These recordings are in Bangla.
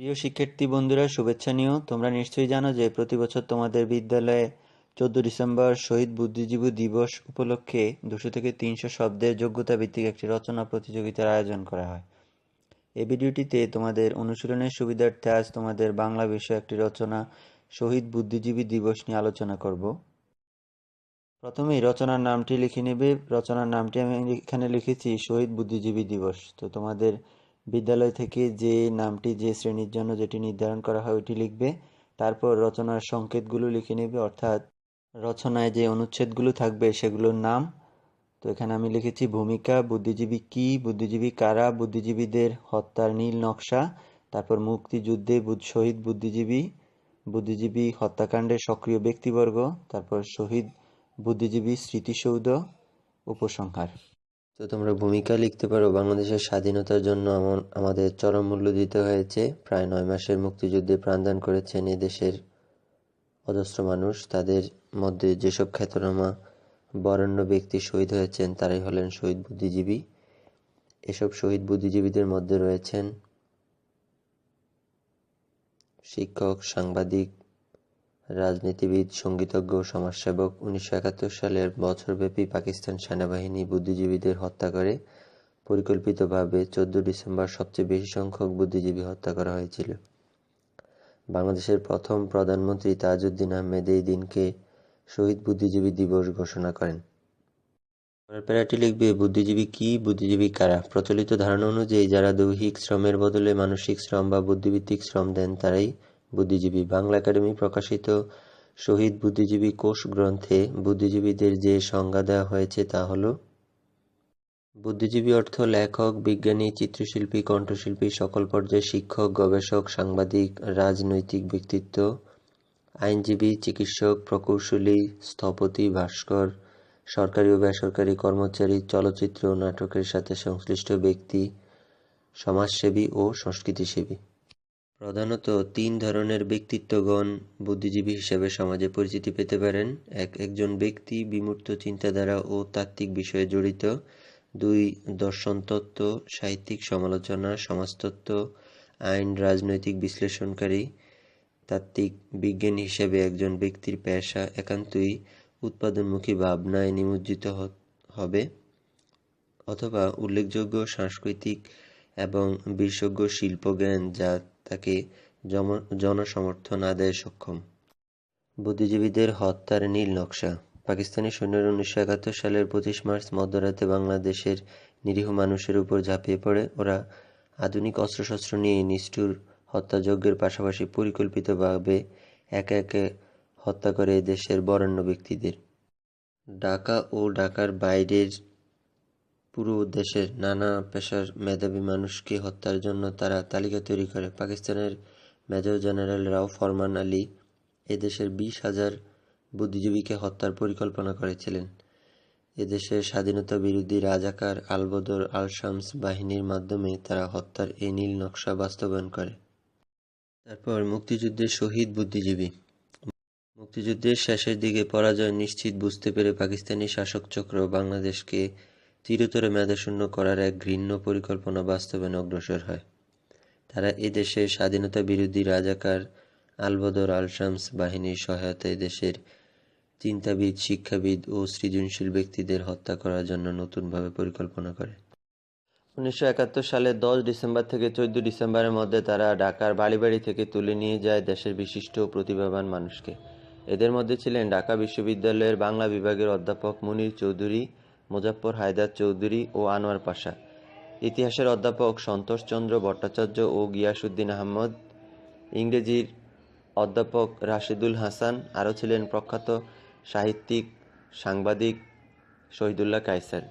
প্রিয় শিক্ষার্থী বন্ধুরা, শুভেচ্ছা নিও। তোমরা নিশ্চয়ই জানো যে প্রতি বছর তোমাদের বিদ্যালয়ে চোদ্দ ডিসেম্বর শহীদ বুদ্ধিজীবী দিবস উপলক্ষে দুশো থেকে তিনশো শব্দের যোগ্যতা ভিত্তিক একটি রচনা প্রতিযোগিতার আয়োজন করা হয়। এই ভিডিওটিতে তোমাদের অনুশীলনের সুবিধার্থে আজ তোমাদের বাংলা বিষয়ে একটি রচনা, শহীদ বুদ্ধিজীবী দিবস নিয়ে আলোচনা করব। প্রথমেই রচনার নামটি লিখে নেবে। রচনার নামটি আমি এখানে লিখেছি, শহীদ বুদ্ধিজীবী দিবস। তো তোমাদের বিদ্যালয় থেকে যে নামটি যে শ্রেণির জন্য যেটি নির্ধারণ করা হয় ওইটি লিখবে। তারপর রচনার সংকেতগুলো লিখে নেবে, অর্থাৎ রচনায় যে অনুচ্ছেদগুলো থাকবে সেগুলোর নাম। তো এখানে আমি লিখেছি ভূমিকা, বুদ্ধিজীবী কি, বুদ্ধিজীবী কারা, বুদ্ধিজীবীদের হত্যার নীল নকশা, তারপর মুক্তিযুদ্ধে শহীদ বুদ্ধিজীবী বুদ্ধিজীবী হত্যাকাণ্ডের সক্রিয় ব্যক্তিবর্গ, তারপর শহীদ বুদ্ধিজীবী স্মৃতিসৌধ, উপসংহার। তো তোমরা ভূমিকা লিখতে পারো। বাংলাদেশের স্বাধীনতার জন্য আমাদের চরম মূল্য দিতে হয়েছে। প্রায় নয় মাসের মুক্তিযুদ্ধে প্রাণদান করেছেন এদেশের অজস্র মানুষ। তাদের মধ্যে যেসব খ্যাতনামা বরেণ্য ব্যক্তি শহীদ হয়েছেন, তারাই হলেন শহীদ বুদ্ধিজীবী। এসব শহীদ বুদ্ধিজীবীদের মধ্যে রয়েছেন শিক্ষক, সাংবাদিক রাজনীতিবিদ, সঙ্গীতজ্ঞ, সমাজসেবক উনিশশো একাত্তর সালের বছরব্যাপী পাকিস্তান সেনাবাহিনী বুদ্ধিজীবীদের হত্যা করে। পরিকল্পিতভাবে চোদ্দ ডিসেম্বর সবচেয়ে বেশি সংখ্যক বুদ্ধিজীবী হত্যা করা হয়েছিল। বাংলাদেশের প্রথম প্রধানমন্ত্রী তাজউদ্দিন আহমেদ এই দিনকে শহীদ বুদ্ধিজীবী দিবস ঘোষণা করেন। প্যারাটি লিখবে, বুদ্ধিজীবী কি, বুদ্ধিজীবী কারা? প্রচলিত ধারণা অনুযায়ী, যারা দৈহিক শ্রমের বদলে মানসিক শ্রম বা বুদ্ধিভিত্তিক শ্রম দেন, তারাই বুদ্ধিজীবী বাংলা একাডেমি প্রকাশিত শহীদ বুদ্ধিজীবী কোষ গ্রন্থে বুদ্ধিজীবীদের যে সংজ্ঞা দেওয়া হয়েছে তা হল, বুদ্ধিজীবী অর্থ লেখক, বিজ্ঞানী, চিত্রশিল্পী, কণ্ঠশিল্পী, সকল পর্যায়ে শিক্ষক, গবেষক, সাংবাদিক, রাজনৈতিক ব্যক্তিত্ব, আইনজীবী, চিকিৎসক, প্রকৌশলী, স্থপতি, ভাস্কর, সরকারি ও বেসরকারি কর্মচারী, চলচ্চিত্র ও নাটকের সাথে সংশ্লিষ্ট ব্যক্তি, সমাজসেবী ও সংস্কৃতিসেবী। প্রধানত তিন ধরনের ব্যক্তিত্বগণ বুদ্ধিজীবী হিসেবে সমাজে পরিচিতি পেতে পারেন। এক, একজন ব্যক্তি বিমূর্ত চিন্তাধারা ও তাত্ত্বিক বিষয়ে জড়িত। দুই দর্শনতত্ত্ব সাহিত্যিক সমালোচনা, সমাজতত্ত্ব, আইন, রাজনৈতিক বিশ্লেষণকারী, তাত্ত্বিক বিজ্ঞান হিসেবে একজন ব্যক্তির পেশা একান্তই উৎপাদনমুখী ভাবনায় নিমজ্জিত হবে। অথবা উল্লেখযোগ্য সাংস্কৃতিক এবং বিশেষজ্ঞ শিল্পজ্ঞান যা তাকে জনসমর্থন আদায়ে সক্ষম। বুদ্ধিজীবীদের হত্যার নীল নকশা। পাকিস্তানি সৈন্যরা উনিশশো একাত্তর সালের পঁচিশ মার্চ মধ্যরাতে বাংলাদেশের নিরীহ মানুষের উপর ঝাঁপিয়ে পড়ে। ওরা আধুনিক অস্ত্রশস্ত্র নিয়ে নিষ্ঠুর হত্যাযজ্ঞের পাশাপাশি পরিকল্পিতভাবে একে একে হত্যা করে দেশের বরেণ্য ব্যক্তিদের। ঢাকা ও ঢাকার বাইরের পুরো দেশের নানা পেশার মেধাবী মানুষকে হত্যার জন্য তারা তালিকা তৈরি করে। পাকিস্তানের মেজর জেনারেল রাও ফরমান আলী এদেশের বিশ হাজার বুদ্ধিজীবীকে হত্যার পরিকল্পনা করেছিলেন। এদেশের স্বাধীনতা বিরোধী রাজাকার আলবদর আল শামস বাহিনীর মাধ্যমে তারা হত্যার এই নীল নকশা বাস্তবায়ন করে। তারপর মুক্তিযুদ্ধের শহীদ বুদ্ধিজীবী। মুক্তিযুদ্ধের শেষের দিকে পরাজয় নিশ্চিত বুঝতে পেরে পাকিস্তানি শাসকচক্র বাংলাদেশকে চিরতরে মেধাশূন্য করার এক ঘৃণ্য পরিকল্পনা বাস্তবায়নে অগ্রসর হয়। তারা এদেশের স্বাধীনতা বিরোধী রাজাকার আলবদর আল শামস বাহিনীর সহায়তায় দেশের চিন্তাবিদ, শিক্ষাবিদ ও সৃজনশীল ব্যক্তিদের হত্যা করার জন্য নতুনভাবে পরিকল্পনা করে। উনিশশো একাত্তর সালের দশ ডিসেম্বর থেকে চোদ্দ ডিসেম্বরের মধ্যে তারা ঢাকার বাড়ি থেকে তুলে নিয়ে যায় দেশের বিশিষ্ট ও প্রতিভাবান মানুষকে। এদের মধ্যে ছিলেন ঢাকা বিশ্ববিদ্যালয়ের বাংলা বিভাগের অধ্যাপক মুনির চৌধুরী মুজাফর হায়দার চৌধুরী ও আনোয়ার পাশা। ইতিহাসের অধ্যাপক সন্তোষচন্দ্র ভট্টাচার্য ও গিয়াসুদ্দিন আহমদ। ইংরেজির অধ্যাপক রাশেদুল হাসান আরও ছিলেন প্রখ্যাত সাহিত্যিক, সাংবাদিক শহীদুল্লাহ কায়সার।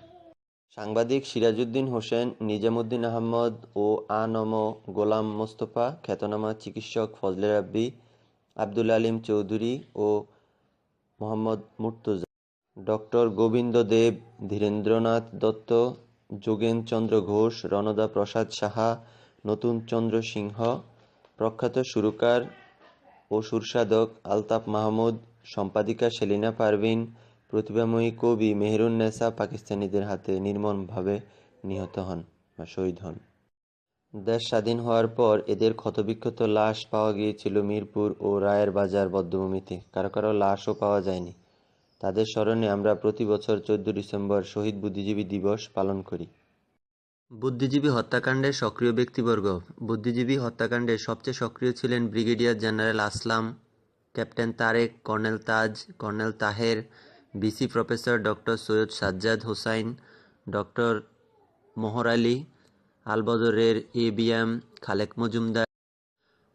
সাংবাদিক সিরাজউদ্দিন হোসেন, নিজামুদ্দিন আহমদ ও আনম গোলাম মোস্তফা, খ্যাতনামা চিকিৎসক ফজলে রাব্বি, আব্দুল আলিম চৌধুরী ও মোহাম্মদ মুর্তজা। ডক্টর গোবিন্দ দেব, ধীরেন্দ্রনাথ দত্ত, যোগেনচন্দ্র ঘোষ, রণদা প্রসাদ সাহা নতুনচন্দ্র সিংহ, প্রখ্যাত সুরকার ও সুরসাধক আলতাফ মাহমুদ, সম্পাদিকা সেলিনা পারভিন, প্রতিভাময়ী কবি মেহরুন্নেসা পাকিস্তানিদের হাতে নির্মমভাবে নিহত হন বা শহীদ হন। দেশ স্বাধীন হওয়ার পর এদের ক্ষতবিক্ষত লাশ পাওয়া গিয়েছিল মিরপুর ও রায়ের বাজার বদ্ধভূমিতে। কারও কারও লাশও পাওয়া যায়নি। তাদের স্মরণে আমরা প্রতি বছর চোদ্দ ডিসেম্বর শহীদ বুদ্ধিজীবী দিবস পালন করি। বুদ্ধিজীবী হত্যাকাণ্ডের সক্রিয় ব্যক্তিবর্গ। বুদ্ধিজীবী হত্যাকাণ্ডে সবচেয়ে সক্রিয় ছিলেন brigadier general Aslam, captain Tarek, colonel Taj, colonel Taher, VC professor doctor Syed Sajjad Hossain, doctor Mohar Ali, আলবদরের A B M, Khalek Majumder,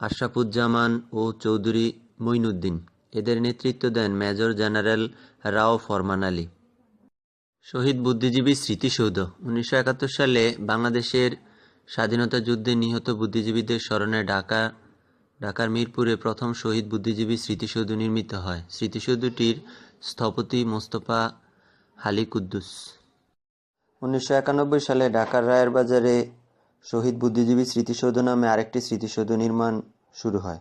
Ashrafuzzaman ও চৌধুরী মঈনুদ্দিন। এদের নেতৃত্ব দেন মেজর জেনারেল রাও ফরমান আলী। শহীদ বুদ্ধিজীবী স্মৃতিসৌধ। উনিশশো একাত্তর সালে বাংলাদেশের স্বাধীনতা যুদ্ধে নিহত বুদ্ধিজীবীদের স্মরণে ঢাকা, ঢাকার মিরপুরে প্রথম শহীদ বুদ্ধিজীবী স্মৃতিসৌধ নির্মিত হয়। স্মৃতিসৌধটির স্থপতি মোস্তফা হালি কুদ্দুস। উনিশশো সালে ঢাকার রায়ের বাজারে শহীদ বুদ্ধিজীবী স্মৃতিসৌধ নামে আরেকটি স্মৃতিসৌধ নির্মাণ শুরু হয়।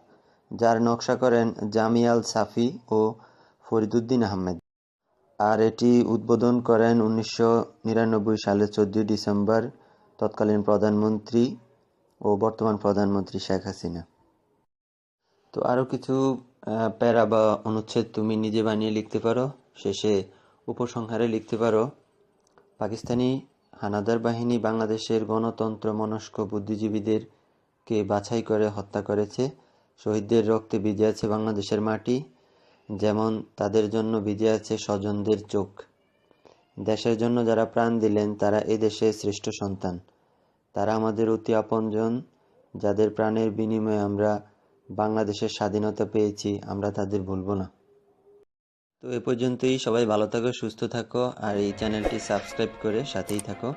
যার নকশা করেন জামিয়াল সাফি ও ফরিদুদ্দিন আহমেদ। আর এটি উদ্বোধন করেন উনিশশো সালের চোদ্দই ডিসেম্বর তৎকালীন প্রধানমন্ত্রী ও বর্তমান প্রধানমন্ত্রী শেখ হাসিনা। তো আরও কিছু প্যারা বা অনুচ্ছেদ তুমি নিজে বানিয়ে লিখতে পারো, শেষে উপসংহারে লিখতে পারো। পাকিস্তানি হানাদার বাহিনী বাংলাদেশের গণতন্ত্র মনস্ক বুদ্ধিজীবীদেরকে বাছাই করে হত্যা করেছে। শহীদদের রক্তে ভিজে আছে বাংলাদেশের মাটি, যেমন তাদের জন্য ভিজে আছে স্বজনদের চোখ। দেশের জন্য যারা প্রাণ দিলেন, তারা এ দেশের শ্রেষ্ঠ সন্তান। তারা আমাদের অতি আপনজন, যাদের প্রাণের বিনিময়ে আমরা বাংলাদেশের স্বাধীনতা পেয়েছি, আমরা তাদের ভুলবো না। তো এ পর্যন্তই, সবাই ভালো থাকো, সুস্থ থাকো, আর এই চ্যানেলটি সাবস্ক্রাইব করে সাথেই থাকো।